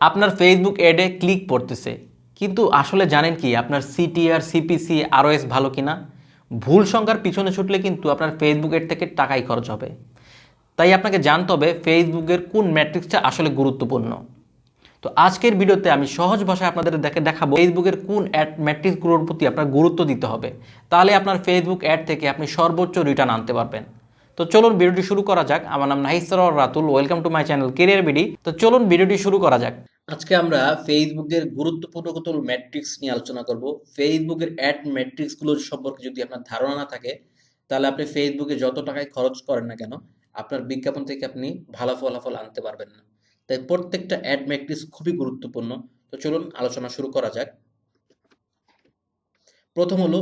আপনার Facebook অ্যাডে click পড়তেছে। কিন্তু আসলে জানেন কি, আপনার সিটিআর সিপিসি আরওএস ভালো কিনা? ভুল সংখ্যার পিছনে ছুটলে কিন্তু আপনার ফেসবুক অ্যাড থেকে টাকাই খরচ হবে। তাই আপনাকে জানতে হবে ফেসবুকের কোন ম্যাট্রিক্সটা আসলে গুরুত্বপূর্ণ। তো আজকের ভিডিওতে আমি সহজ ভাষায় আপনাদের দেখে দেখাবো ফেসবুকের কোন অ্যাড ম্যাট্রিক্সগুলোর প্রতি আপনার গুরুত্ব দিতে হবে। তাহলে আপনার ফেসবুক অ্যাড থেকে আপনি সর্বোচ্চ রিটার্ন আনতে পারবেন। তো চলুন ভিডিওটি শুরু করা যাক। আমার নাম Nahisar Ratul welcome to my channel career BD তো চলুন ভিডিওটি শুরু করা যাক। আজকে আমরা ফেসবুকের গুরুত্বপূর্ণ কত ম্যাট্রিক্স নিয়ে আলোচনা করব। ফেসবুকের অ্যাড ম্যাট্রিক্সগুলোর সম্পর্কে যদি আপনার ধারণা না থাকে, তাহলে আপনি ফেসবুকে যত টাকায় খরচ করেন না কেন, আপনার বিজ্ঞাপন থেকে আপনি ভালো ফলাফল আনতে পারবেন না। তাই প্রত্যেকটা অ্যাড ম্যাট্রিক্স খুবই গুরুত্বপূর্ণ। তো চলুন আলোচনা শুরু করা যাক। প্রথম হলো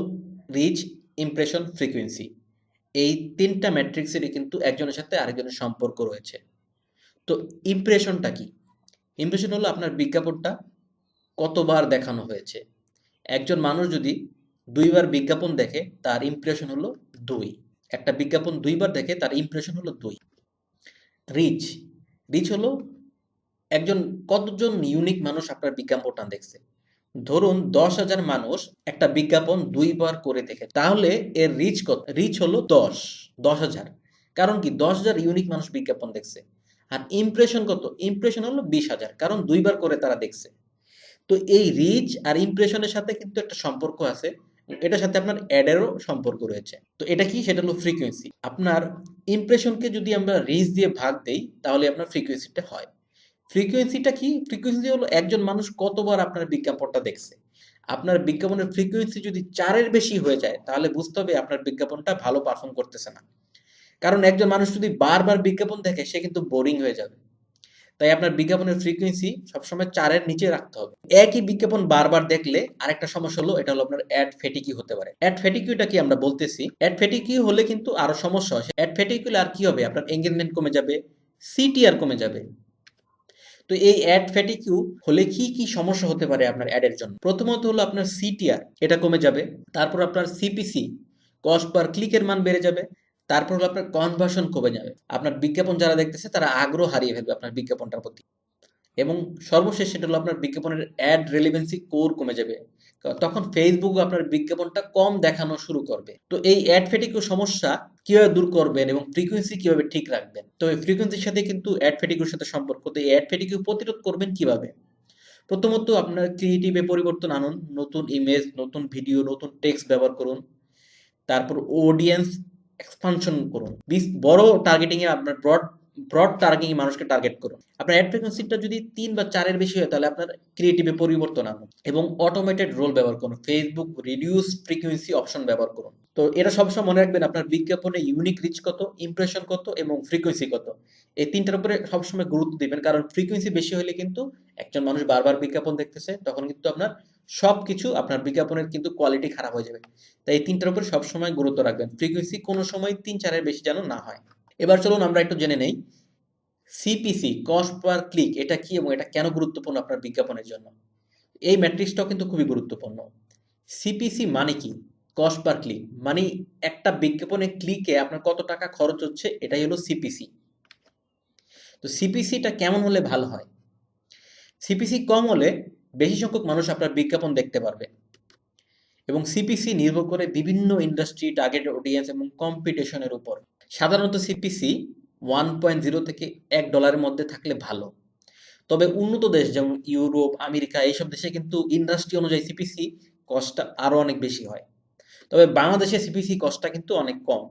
রিচ ইমপ্রেশন ফ্রিকোয়েন্সি এই তিনটা ম্যাট্রিক্সেরই কিন্তু একজনের সাথে আরেকজনের সম্পর্ক রয়েছে। তো ইমপ্রেশনটা কি? ইমপ্রেশন হলো আপনার বিজ্ঞাপনটা কতবার দেখানো হয়েছে। একজন মানুষ যদি দুইবার বিজ্ঞাপন দেখে, তার ইমপ্রেশন হলো দুই। একটা বিজ্ঞাপন দুইবার দেখে, তার ইমপ্রেশন হলো দুই। রিচ রিচ হলো একজন কতজন ইউনিক মানুষ আপনার বিজ্ঞাপনটা দেখছে। ধরুন দশ হাজার মানুষ একটা বিজ্ঞাপন দুইবার করে দেখে, তাহলে এর রিচ কত? রিচ হলো দশ দশ হাজার। কারণ কি? দশ হাজার ইউনিক মানুষ বিজ্ঞাপন দেখছে। আর ইমপ্রেশন কত? ইমপ্রেশন হলো বিশ হাজার, কারণ দুইবার করে তারা দেখছে। তো এই রিচ আর ইমপ্রেশনের সাথে কিন্তু একটা সম্পর্ক আছে। এটার সাথে আপনার অ্যাডেরও সম্পর্ক রয়েছে। তো এটা কি? সেটা হলো ফ্রিকোয়েন্সি আপনার ইমপ্রেশনকে যদি আমরা রিচ দিয়ে ভাগ দেই, তাহলে আপনার ফ্রিকোয়েন্সিটা হয়। ফ্রিকোয়েন্সিটা কি? ফ্রিকোয়েন্সি হলো একজন মানুষ কতবার আপনার বিজ্ঞাপনটা দেখছে। আপনার বিজ্ঞাপনের ফ্রিকোয়েন্সি যদি চারের বেশি হয়ে যায়, তাহলে বুঝতে হবে আপনার বিজ্ঞাপনটা ভালো পারফর্ম করতেছে না। কারণ একজন মানুষ যদি বারবার বিজ্ঞাপন দেখে, সে কিন্তু বোরিং হয়ে যাবে। তাই আপনার বিজ্ঞাপনের ফ্রিকোয়েন্সি সবসময় চারের নিচে রাখতে হবে। একই বিজ্ঞাপন বারবার দেখলে আরেকটা সমস্যা হলো, এটা হলো আপনার অ্যাড ফেটিকি হতে পারে। অ্যাড ফেটিকিউটা কি আমরা বলতেছি? অ্যাড ফেটিকি হলে কিন্তু আরও সমস্যা হয়। অ্যাড ফেটিকি হলে আর কি হবে? আপনার এঙ্গেজমেন্ট কমে যাবে সিটিআর কমে যাবে। তো এই অ্যাড ফ্যাটিকিউ হলে কি কি সমস্যা হতে পারে আপনার অ্যাডের জন্য? প্রথমত হলো আপনার সিটিআর এটা কমে যাবে। তারপর আপনার সিপিসি কস্ট পার ক্লিকের মান বেড়ে যাবে। তারপর হলো আপনার কনভার্সন কমে যাবে। আপনার বিজ্ঞাপন যারা দেখতেছে, তারা আগ্রহ হারিয়ে ফেলবে আপনার বিজ্ঞাপনটার প্রতি। এবং সর্বশেষ সেটা হলো আপনার বিজ্ঞাপনের অ্যাড রেলিভেন্সি কোর কমে যাবে। তখন ফেসবুক আপনার বিজ্ঞাপনটা কম দেখানো শুরু করবে। তো এই অ্যাড ফেটিকো সমস্যা কীভাবে দূর করবেন এবং ফ্রিকোয়েন্সি কীভাবে ঠিক রাখবেন? তো এই ফ্রিকোয়েন্সির সাথে কিন্তু অ্যাড ফেটিকুর সাথে সম্পর্ক। তো এই অ্যাড ফেটিকু প্রতিরোধ করবেন কীভাবে? প্রথমত আপনার ক্রিয়েটিভে পরিবর্তন আনুন, নতুন ইমেজ নতুন ভিডিও নতুন টেক্সট ব্যবহার করুন। তারপর অডিয়েন্স এক্সপানশন করুন। বড় টার্গেটিং এ আপনার ব্রড ব্রড টার্গেটিং মানুষকে টার্গেট করুন। আপনার অ্যাড ফ্রিকোয়েন্সিটা যদি তিন বা চারের বেশি হয়, তাহলে আপনার ক্রিয়েটিভে পরিবর্তন আনুন এবং অটোমেটেড রোল ব্যবহার করুন। ফেসবুক রিডিউস ফ্রিকোয়েন্সি অপশন ব্যবহার করুন। তো এটা সবসময় মনে রাখবেন, আপনার বিজ্ঞাপনে ইউনিক রিচ কত ইমপ্রেশন কত এবং ফ্রিকোয়েন্সি কত। এই তিনটার উপরে সবসময় গুরুত্ব দিবেন, কারণ ফ্রিকোয়েন্সি বেশি হলে কিন্তু একজন মানুষ বারবার বিজ্ঞাপন দেখতেছে, তখন কিন্তু আপনার সব কিছু আপনার বিজ্ঞাপনের কিন্তু কোয়ালিটি খারাপ হয়ে যাবে। তাই এই তিনটার উপরে সবসময় গুরুত্ব রাখবেন। ফ্রিকোয়েন্সি কোনো সময় তিন, চারের বেশি যেন না হয়। এবার চলুন আমরা একটু জেনে নেই। সিপিসি কস্ট পার ক্লিক এটা কি এবং এটা কেন গুরুত্বপূর্ণ আপনার বিজ্ঞাপনের জন্য? এই ম্যাট্রিক্সটাও কিন্তু খুবই গুরুত্বপূর্ণ। সিপিসি মানে কি? কস্ট পার ক্লিক মানে একটা বিজ্ঞাপনে ক্লিকে আপনার কত টাকা খরচ হচ্ছে, এটাই হলো সিপিসি তো সিপিসিটা কেমন হলে ভালো হয়? সিপিসি কম হলে বেশি সংখ্যক মানুষ আপনার বিজ্ঞাপন দেখতে পারবে। এবং সিপিসি নির্ভর করে বিভিন্ন ইন্ডাস্ট্রি টার্গেট অডিয়েন্স এবং কম্পিটিশনের উপর। সাধারণত সিপিসি ওয়ান পয়েন্ট জিরো থেকে এক ডলারের মধ্যে থাকলে ভালো। তবে উন্নত দেশ যেমন ইউরোপ, আমেরিকা, এইসব দেশে কিন্তু ইন্ডাস্ট্রি অনুযায়ী সিপিসি কস্টটা আরও অনেক বেশি হয়। তবে বাংলাদেশে সিপিসি কস্টটা কিন্তু অনেক কম।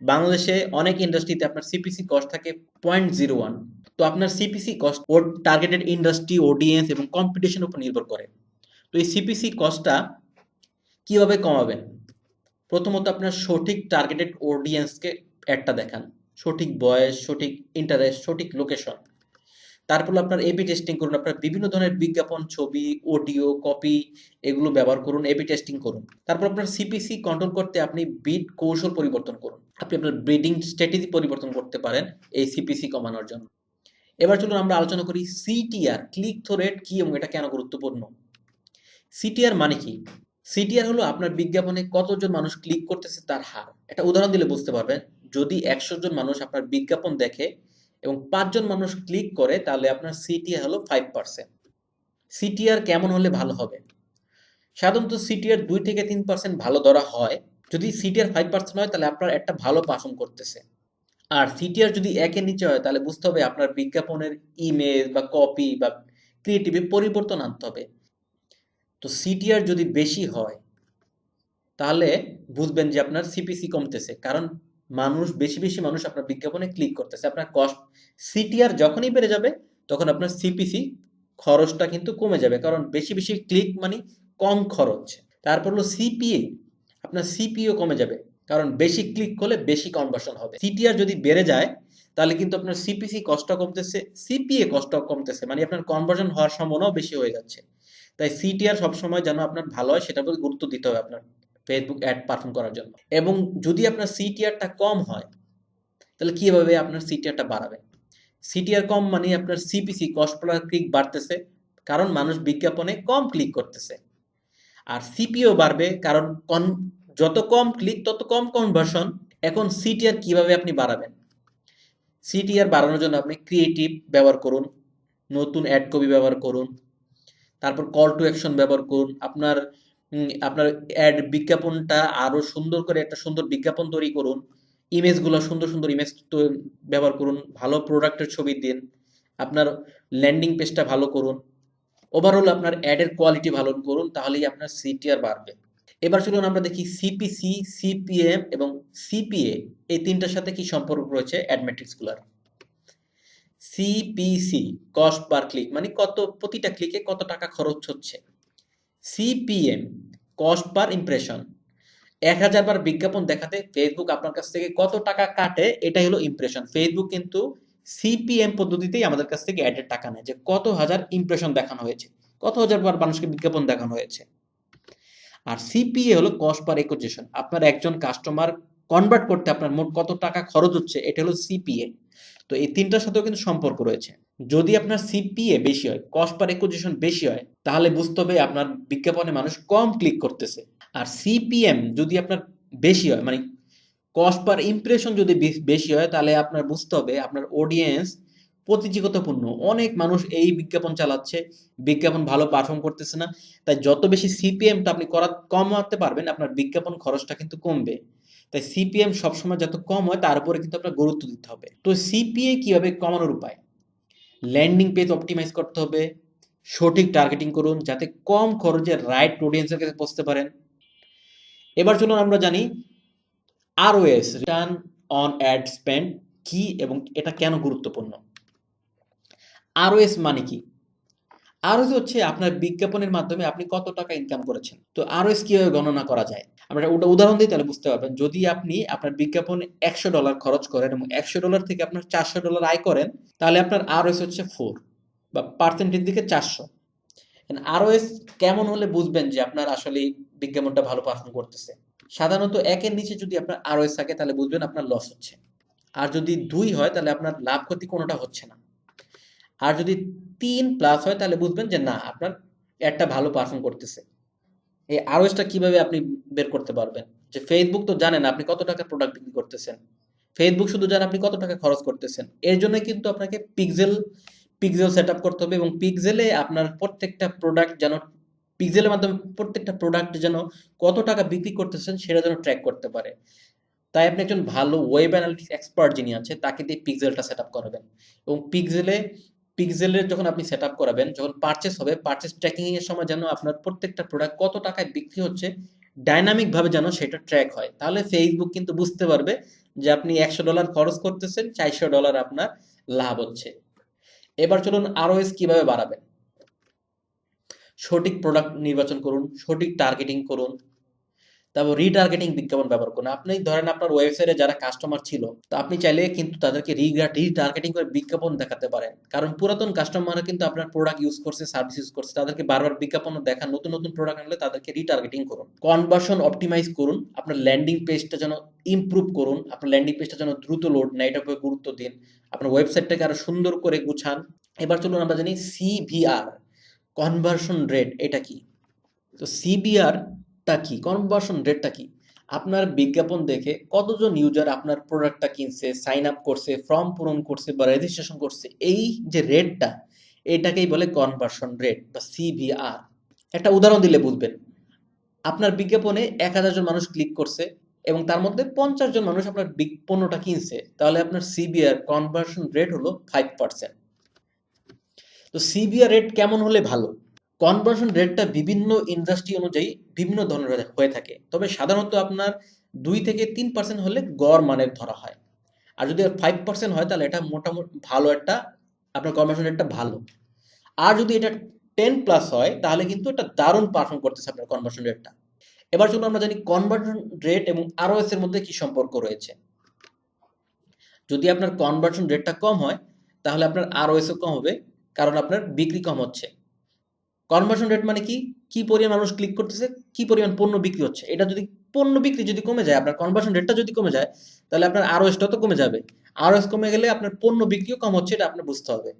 বাংলাদেশে অনেক ইন্ডাস্ট্রিতে আপনার সিপিসি কস্ট থাকে পয়েন্ট জিরো ওয়ান তো আপনার সিপিসি কস্ট ওর টার্গেটেড ইন্ডাস্ট্রি অডিয়েন্স এবং কম্পিটিশনের উপর নির্ভর করে। তো এই সিপিসি কস্টটা কীভাবে কমাবেন? প্রথমত আপনার সঠিক টার্গেটেড অডিয়েন্সকে একটা দেখান। সঠিক বয়স, সঠিক ইন্টারেস্ট সঠিক লোকেশন তারপর আপনার এবি টেস্টিং করুন, আপনার বিভিন্ন ধরনের বিজ্ঞাপন, ছবি অডিও কপি এগুলো ব্যবহার করুন এবি টেস্টিং করুন। তারপর আপনার সিপিসি কন্ট্রোল করতে আপনি বিট কৌশল পরিবর্তন করুন। আপনি আপনার ব্রিডিং স্ট্র্যাটেজি পরিবর্তন করতে পারেন এই সিপিসি কমানোর জন্য। এবার চলুন আমরা আলোচনা করি সিটিআর ক্লিক থ্রো রেট কি এবং এটা কেন গুরুত্বপূর্ণ? সিটিআর মানে কি? সিটিআর হলো আপনার বিজ্ঞাপনে কতজন মানুষ ক্লিক করতেছে তার হার। এটা উদাহরণ দিলে বুঝতে পারবেন। যদি একশো জন মানুষ আপনার বিজ্ঞাপন দেখে এবং পাঁচজন মানুষ ক্লিক করে, তাহলে আপনার সিটিআর হলো ফাইভ পার্সেন্ট সিটিআর কেমন হলে ভালো হবে? সাধারণত সিটিআর দুই থেকে তিন পার্সেন্ট ভালো ধরা হয়। যদি সিটিআর ফাইভ পার্সেন্ট হয়, তাহলে আপনার একটা ভালো পারফর্ম করতেছে। আর সিটিআর যদি একের নিচে হয়, তাহলে বুঝতে হবে আপনার বিজ্ঞাপনের ইমেজ বা কপি বা ক্রিয়েটিভে পরিবর্তন আনতে হবে। তো সিটিআর যদি বেশি হয়, তাহলে বুঝবেন যে আপনার সিপিসি কমতেছে। কারণ মানুষ, বেশি বেশি মানুষ আপনার বিজ্ঞাপনে ক্লিক করতেছে। আপনার কস্ট সিটিআর যখনই বেড়ে যাবে, তখন আপনার সিপিসি খরচটা কিন্তু কমে যাবে। কারণ বেশি বেশি ক্লিক মানে কম খরচ। তারপর হলো সিপিএ আপনার সিপিও কমে যাবে। কারণ বেশি ক্লিক করলে বেশি কনভার্সন হবে। সিটিআর যদি বেড়ে যায়, তাহলে কিন্তু আপনার সিপিসি কষ্ট কমতেছে সিপিএ কষ্ট কমতেছে। মানে আপনার কনভার্সন হওয়ার সম্ভাবনাও বেশি হয়ে যাচ্ছে। তাই সিটিআর সবসময় যেন আপনার ভালো হয় সেটার প্রতি গুরুত্ব দিতে হবে আপনার। ফেসবুক অ্যাড পারফর্ম করার জন্য। এবং যদি আপনার সিটিআরটা কম হয়, তাহলে কীভাবে আপনার সিটিআরটা বাড়াবে? সিটিআর কম মানে আপনার সিপিসি কস্ট পার ক্লিক বাড়তেছে, কারণ মানুষ বিজ্ঞাপনে কম ক্লিক করতেছে। আর সিপিও বাড়বে, কারণ কন, যত কম ক্লিক তত কম কনভার্সন এখন সিটিআর কীভাবে আপনি বাড়াবেন? সিটিআর বাড়ানোর জন্য আপনি ক্রিয়েটিভ ব্যবহার করুন, নতুন অ্যাড কপি ব্যবহার করুন, তারপর কল টু অ্যাকশন ব্যবহার করুন, আপনার আপনার অ্যাড বিজ্ঞাপনটা আরও সুন্দর করে একটা সুন্দর বিজ্ঞাপন তৈরি করুন। ইমেজগুলো সুন্দর সুন্দর ইমেজ ব্যবহার করুন। ভালো প্রোডাক্টের ছবি দিন। আপনার ল্যান্ডিং পেজটা ভালো করুন। ওভারঅল আপনার অ্যাডের কোয়ালিটি ভালো করুন, তাহলেই আপনার সিটিআর বাড়বে। এবার চলুন আমরা দেখি সিপিসি সিপিএম এবং সিপিএ এই তিনটার সাথে কি সম্পর্ক রয়েছে অ্যাড ম্যাট্রিক্সগুলোর সিপিসি কস্ট পার ক্লিক মানে কত, প্রতিটা ক্লিকে কত টাকা খরচ হচ্ছে। সিপিএম কস্ট পার ইমপ্রেশন এক হাজার বার বিজ্ঞাপন দেখাতে ফেসবুক আপনার কাছ থেকে কত টাকা কাটে, এটাই হলো ইমপ্রেশন ফেসবুক কিন্তু সিপিএম পদ্ধতিতেই আমাদের কাছ থেকে অ্যাডের টাকা নেয় যে কত হাজার ইমপ্রেশন দেখানো হয়েছে, কত হাজার বার মানুষকে বিজ্ঞাপন দেখানো হয়েছে। আর সিপিএ হলো কস্ট পার একুজেশন আপনার একজন কাস্টমার কনভার্ট করতে আপনার মোট কত টাকা খরচ হচ্ছে, এটা হলো সিপিএ তো এই তিনটার সাথেও কিন্তু সম্পর্ক রয়েছে। যদি আপনার সিপিএ বেশি হয় কস্ট পার একুজিশন বেশি হয়, তাহলে বুঝতে হবে আপনার বিজ্ঞাপনে মানুষ কম ক্লিক করতেছে। আর সিপিএম যদি আপনার বেশি হয় মানে কস্ট পার ইমপ্রেশন যদি বেশি হয়, তাহলে আপনার বুঝতে হবে আপনার অডিয়েন্স প্রতিযোগিতাপূর্ণ। অনেক মানুষ এই বিজ্ঞাপন চালাচ্ছে, বিজ্ঞাপন ভালো পারফর্ম করতেছে না। তাই যত বেশি সিপিএমটা আপনি করা, কমাতে পারবেন, আপনার বিজ্ঞাপন খরচটা কিন্তু কমবে। তাই সিপিএম সবসময় যত কম হয়, তার উপরে কিন্তু আপনার গুরুত্ব দিতে হবে। তো সিপিএ কীভাবে কমানোর উপায়? ল্যান্ডিং পেজ অপটিমাইজ করতে হবে, সঠিক টার্গেটিং করুন, যাতে কম খরচে রাইট অডিয়েন্সের কাছে পৌঁছতে পারেন। এবার চলুন আমরা জানি ROAS return on ad spend কি এবং এটা কেন গুরুত্বপূর্ণ? আরওএস মানে কি? আরওএস হচ্ছে আপনার বিজ্ঞাপনের মাধ্যমে আপনি কত টাকা ইনকাম করেছেন। তো আরওএস কীভাবে গণনা করা যায়? আমরা ওটা উদাহরণ দিই তাহলে বুঝতে পারবেন। যদি আপনি আপনার বিজ্ঞাপনে একশো ডলার খরচ করেন এবং একশো ডলার থেকে আপনার চারশো ডলার আয় করেন, তাহলে আপনার আরওএস হচ্ছে ফোর বা পার্সেন্টের দিকে চারশো। আরওএস কেমন হলে বুঝবেন যে আপনার আসলে বিজ্ঞাপনটা ভালো পারফর্ম করতেছে? সাধারণত একের নিচে যদি আপনার আরওএস থাকে, তাহলে বুঝবেন আপনার লস হচ্ছে। আর যদি দুই হয়, তাহলে আপনার লাভ ক্ষতি কোনোটা হচ্ছে না। আর যদি তিন প্লাস হয়, তাহলে বুঝবেন যে না, আপনার একটা ভালো পারফর্ম করতেছে। এই আরওএসটা কীভাবে আপনি বের করতে পারবেন? যে ফেসবুক তো জানেন আপনি কত টাকা প্রোডাক্ট বিক্রি করতেছেন। ফেসবুক শুধু জানেন আপনি কত টাকা খরচ করতেছেন। এর জন্য কিন্তু আপনাকে পিক্সেল পিক্সেল সেটআপ করতে হবে এবং পিক্সেলে আপনার প্রত্যেকটা প্রোডাক্ট যেন পিক্সেলের মাধ্যমে প্রত্যেকটা প্রোডাক্ট যেন কত টাকা বিক্রি করতেছেন সেটা যেন ট্র্যাক করতে পারে। তাই আপনি একজন ভালো ওয়েব অ্যানালিটিক্স এক্সপার্ট যিনি আছে, তাকে দিয়ে পিক্সেলটা সেট আপ করাবেন। এবং পিক্সেলে পিক্সেলের যখন আপনি সেট করাবেন, যখন পারচেস হবে পারচেস ট্র্যাকিং এর সময় যেন আপনার প্রত্যেকটা প্রোডাক্ট কত টাকায় বিক্রি হচ্ছে ডাইনামিক ভাবে যেন সেটা ট্র্যাক হয়। তাহলে ফেসবুক কিন্তু বুঝতে পারবে যে আপনি একশো ডলার খরচ করতেছেন, চারশো ডলার আপনার লাভ হচ্ছে। এবার চলুন আরওএস কীভাবে বাড়াবেন? সঠিক প্রোডাক্ট নির্বাচন করুন, সঠিক টার্গেটিং করুন তারপর রিটার্গেটিং বিজ্ঞাপন ব্যবহার করুন। আপনি ধরেন আপনার ওয়েবসাইটে যারা কাস্টমার ছিল, তো আপনি চাইলে কিন্তু তাদেরকে রিটার্গেটিং করে বিজ্ঞাপন দেখাতে পারেন। কারণ পুরাতন কাস্টমাররা কিন্তু আপনার প্রোডাক্ট ইউজ করছে সার্ভিস ইউজ করছে, তাদেরকে বারবার বিজ্ঞাপন দেখান, নতুন নতুন প্রোডাক্ট আনলে তাদেরকে রিটার্গেটিং করুন। কনভার্সন অপটিমাইজ করুন, আপনার ল্যান্ডিং পেজটা যেন ইমপ্রুভ করুন, আপনার ল্যান্ডিং পেজটা যেন দ্রুত লোড নেয়, এটার উপরে গুরুত্ব দিন। আপনার ওয়েবসাইটটাকে আরও সুন্দর করে গুছান। এবার চলুন আমরা জানি সিভিআর কনভার্সন রেট এটা কি? তো সিবিআরটা কি? কনভার্সন রেটটা কি? আপনার বিজ্ঞাপন দেখে কতজন ইউজার আপনার প্রোডাক্টটা কিনছে সাইন আপ করছে ফর্ম পূরণ করছে বা রেজিস্ট্রেশন করছে, এই যে রেটটা এটাকেই বলে কনভার্সন রেট বা সিভিআর একটা উদাহরণ দিলে বুঝবেন। আপনার বিজ্ঞাপনে এক হাজার জন মানুষ ক্লিক করছে এবং তার মধ্যে পঞ্চাশ জন মানুষ আপনার পণ্যটা কিনছে, তাহলে আপনার সিবিআর কনভার্সন রেট হলো ফাইভ পার্সেন্ট তো সিবিআর রেট কেমন হলে ভালো? কনভার্সন রেটটা বিভিন্ন ইন্ডাস্ট্রি অনুযায়ী বিভিন্ন ধরনের হয়ে- থাকে। তবে সাধারণত আপনার দুই থেকে তিন পার্সেন্ট হলে গড় মানের ধরা হয়। আর যদি ফাইভ পার্সেন্ট হয়, তাহলে এটা মোটামুটি ভালো একটা, আপনার কনভার্সন রেটটা ভালো। আর যদি এটা টেন প্লাস হয়, তাহলে কিন্তু এটা দারুণ পারফর্ম করতেছে আপনার কনভার্সন রেটটা এবার চলুন আমরা জানি কনভার্সন রেট এবং আরওএস এর মধ্যে কি সম্পর্ক রয়েছে। যদি আপনার কনভার্সন রেটটা কম হয়, তাহলে আপনার আরওএস কম হবে, কারণ আপনার বিক্রি কম হচ্ছে। কনভার্সন রেট মানে কি? কি পরিমাণ মানুষ ক্লিক করতেছে? কি পরিমাণ পণ্য বিক্রি হচ্ছে? এটা যদি পণ্য বিক্রি যদি কমে যায়, আপনার কনভার্সন রেটটা যদি কমে যায়, তাহলে আপনার আরওএসটা তো কমে যাবে। আরওএস কমে গেলে আপনার পণ্য বিক্রিও কম হচ্ছে, এটা আপনার বুঝতে হবে।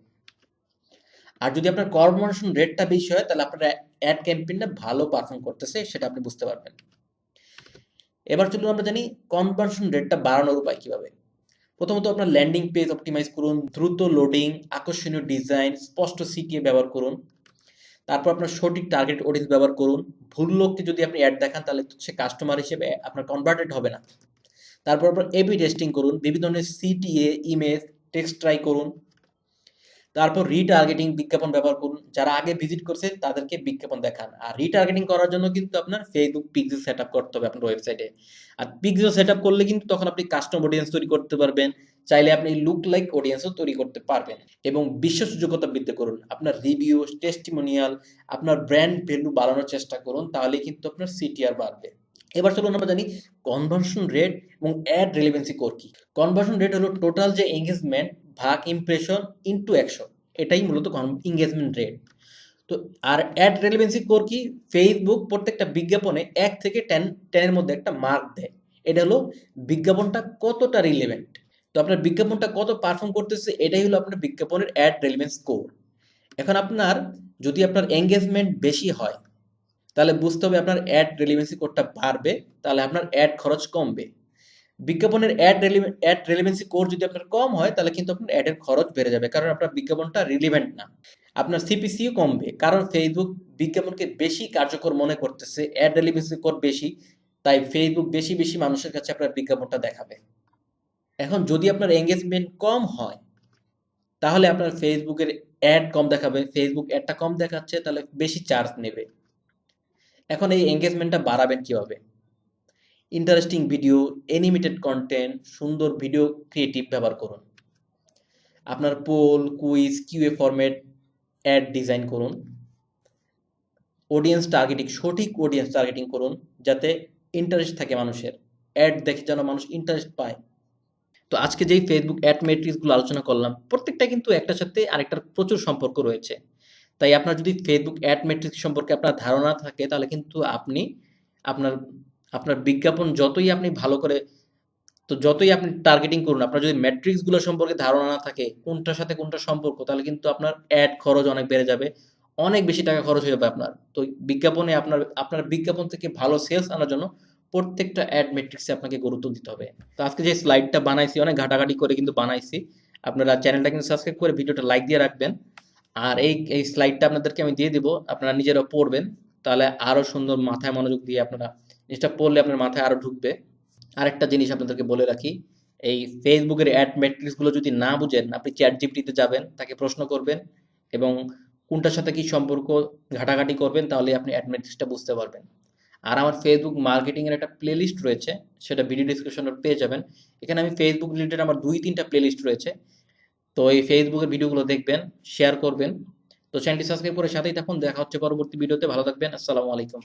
আর যদি আপনার কনভার্সন রেটটা বেশি হয়, তাহলে আপনার অ্যাড ক্যাম্পেইনটা ভালো পারফর্ম করতেছে, সেটা আপনি বুঝতে পারবেন। এবার চলুন আমরা জানি কনভার্সন রেটটা বাড়ানোর উপায় কীভাবে? প্রথমত আপনার ল্যান্ডিং পেজ অপটিমাইজ করুন, দ্রুত লোডিং আকর্ষণীয় ডিজাইন স্পষ্ট সিটিএ ব্যবহার করুন। তারপর আপনার সঠিক টার্গেট অডিয়েন্স ব্যবহার করুন। ভুল লোককে যদি আপনি অ্যাড দেখান, তাহলে সে কাস্টমার হিসেবে আপনার কনভার্টেড হবে না। তারপর আপনার এবি টেস্টিং করুন। বিভিন্ন ধরনের সিটিএ ইমেজ টেক্সট ট্রাই করুন। তারপর রিটার্গেটিং বিজ্ঞাপন ব্যবহার করুন। যারা আগে ভিজিট করছে, তাদেরকে বিজ্ঞাপন দেখান। আর রিটার্গেটিং করার জন্য কিন্তু আপনার ফেসবুক পিক্সেল সেট করতে হবে আপনার ওয়েবসাইটে আর পিক্সেল সেট করলে কিন্তু তখন আপনি কাস্টম অডিয়েন্স তৈরি করতে পারবেন। চাইলে আপনি লুক লাইক অডিয়েন্সও তৈরি করতে পারবেন। এবং বিশ্বাসযোগ্যতা বৃদ্ধি করুন। আপনার রিভিউ টেস্টিমোনিয়াল আপনার ব্র্যান্ড ভ্যালু বাড়ানোর চেষ্টা করুন তাহলে কিন্তু আপনার সিটিআর বাড়বে। এবার চলুন আমরা জানি কনভার্সন রেট এবং অ্যাড রেলিভেন্সি কোর কি। কনভার্সন রেট হলো টোটাল যে এঙ্গেজমেন্ট ভাগ ইমপ্রেশন ইনটু একশো এটাই মূলত এঙ্গেজমেন্ট রেট তো আর অ্যাড রেলিভেন্সি কোর কি? ফেসবুক প্রত্যেকটা বিজ্ঞাপনে এক থেকে টেন টেনের মধ্যে একটা মার্ক দেয়। এটা হলো বিজ্ঞাপনটা কতটা রিলেভেন্ট তো আপনার বিজ্ঞাপনটা কত পারফর্ম করতেছে, এটাই হলো আপনার বিজ্ঞাপনের অ্যাড রেলিভেন্স কোর এখন আপনার যদি আপনার এঙ্গেজমেন্ট বেশি হয় তাহলে বুঝতে হবে আপনার অ্যাড রেলিভেন্সি কোডটা বাড়বে, তাহলে আপনার অ্যাড খরচ কমবে। বিজ্ঞাপনের অ্যাড অ্যাড রেলিভেন্সি কোড যদি আপনার কম হয়, তাহলে কিন্তু আপনার অ্যাডের খরচ বেড়ে যাবে, কারণ আপনার বিজ্ঞাপনটা রিলিভেন্ট না। আপনার সিপিসিও কমবে, কারণ ফেসবুক বিজ্ঞাপনকে বেশি কার্যকর মনে করতেছে অ্যাড রেলিভেন্সি কোড বেশি, তাই ফেসবুক বেশি বেশি মানুষের কাছে আপনার বিজ্ঞাপনটা দেখাবে। এখন যদি আপনার এঙ্গেজমেন্ট কম হয়, তাহলে আপনার ফেসবুকের অ্যাড কম দেখাবে ফেসবুক অ্যাডটা কম দেখাচ্ছে, তাহলে বেশি চার্জ নেবে। এখন এই এঙ্গেজমেন্টটা বাড়াবেন কীভাবে? ইন্টারেস্টিং ভিডিও অ্যানিমেটেড কন্টেন্ট সুন্দর ভিডিও ক্রিয়েটিভ ব্যবহার করুন। আপনার poll quiz QA format ad design করুন। অডিয়েন্স টার্গেটিং সঠিক অডিয়েন্স টার্গেটিং করুন, যাতে ইন্টারেস্ট থাকে মানুষের। অ্যাড দেখে যেন মানুষ ইন্টারেস্ট পায়। তো আজকে যেই ফেসবুক অ্যাড মেট্রিক্সগুলো আলোচনা করলাম, প্রত্যেকটা কিন্তু একটার সাথে আরেকটার প্রচুর সম্পর্ক রয়েছে। তাই আপনার যদি ফেসবুক অ্যাড মেট্রিক্স সম্পর্কে আপনার ধারণা থাকে, তাহলে কিন্তু আপনি আপনার আপনার বিজ্ঞাপন যতই আপনি ভালো করে, তো যতই আপনি টার্গেটিং করুন, আপনার যদি ম্যাট্রিক্সগুলো সম্পর্কে ধারণা না থাকে, কোনটার সাথে কোনটা সম্পর্ক, তাহলে কিন্তু আপনার অ্যাড খরচ অনেক বেড়ে যাবে। অনেক বেশি টাকা খরচ হয়ে যাবে আপনার। তো বিজ্ঞাপনে আপনার আপনার বিজ্ঞাপন থেকে ভালো সেলস আনার জন্য প্রত্যেকটা অ্যাড মেট্রিক্সে আপনাকে গুরুত্ব দিতে হবে। তো আজকে যে স্লাইডটা বানাইছি, অনেক ঘাটাঘাটি করে কিন্তু বানাইছি। আপনারা চ্যানেলটা কিন্তু সাবস্ক্রাইব করে ভিডিওটা লাইক দিয়ে রাখবেন। আর এই এই স্লাইডটা আপনাদেরকে আমি দিয়ে দিব, আপনারা নিজেরা পড়বেন, তাহলে আরও সুন্দর মাথায় মনোযোগ দিয়ে আপনারা জিনিসটা পড়লে আপনার মাথায় আরও ঢুকবে। আরেকটা জিনিস আপনাদেরকে বলে রাখি, এই ফেসবুকের অ্যাড ম্যাট্রিক্সগুলো যদি না বুঝেন, আপনি চ্যাট জিপিটিতে যাবেন, তাকে প্রশ্ন করবেন এবং কোনটার সাথে কি সম্পর্ক ঘাটাঘাটি করবেন, তাহলে আপনি অ্যাড ম্যাট্রিক্সটা বুঝতে পারবেন। আর আমার ফেসবুক মার্কেটিং এর একটা প্লেলিস্ট রয়েছে, সেটা ভিডিও ডিসক্রিপশনে পেয়ে যাবেন। এখানে আমি ফেসবুক রিলেটেড আমার দুই তিনটা প্লেলিস্ট রয়েছে। তো এই ফেসবুকের ভিডিওগুলো দেখবেন শেয়ার করবেন। তো চ্যানেলটি সাবস্ক্রাইব করে সাথেই থাকুন। দেখা হচ্ছে পরবর্তী ভিডিওতে। ভালো থাকবেন। আসসালামু আলাইকুম।